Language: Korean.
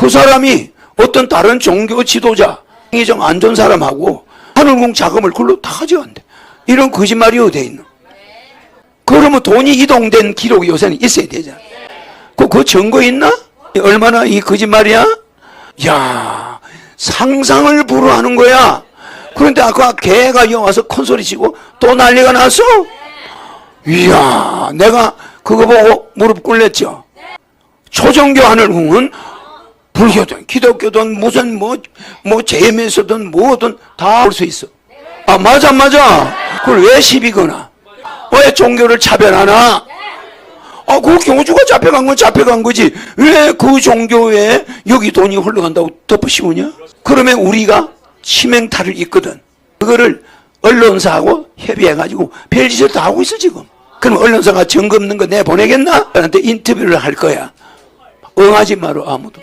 그 사람이 어떤 다른 종교 지도자, 행위정 안 좋은 사람하고 하늘궁 자금을 그걸로 다 가져간대. 이런 거짓말이 어디 있노? 그러면 돈이 이동된 기록이 요새는 있어야 되잖아. 그, 그 증거 있나? 얼마나 이 거짓말이야? 야 상상을 불허하는 거야. 그런데 아까 개가 큰 소리 치고 또 난리가 났어? 이야, 내가 그거 보고 무릎 꿇렸죠. 초종교 하늘궁은 불교든 기독교든 무슨 뭐, 뭐 제메서든 뭐든 다 볼 수 있어. 아, 맞아, 맞아. 그걸 왜 시비 거나? 왜 종교를 차별하나? 아, 그 교주가 잡혀간 건 잡혀간 거지. 왜 그 종교에 여기 돈이 흘러간다고 덮어씌우냐? 그러면 우리가 치명타를 입거든. 그거를 언론사하고 협의해가지고 별짓을 다 하고 있어, 지금. 그럼 언론사가 증거 없는 거 내보내겠나? 나한테 인터뷰를 할 거야. 응하지 마라, 아무도.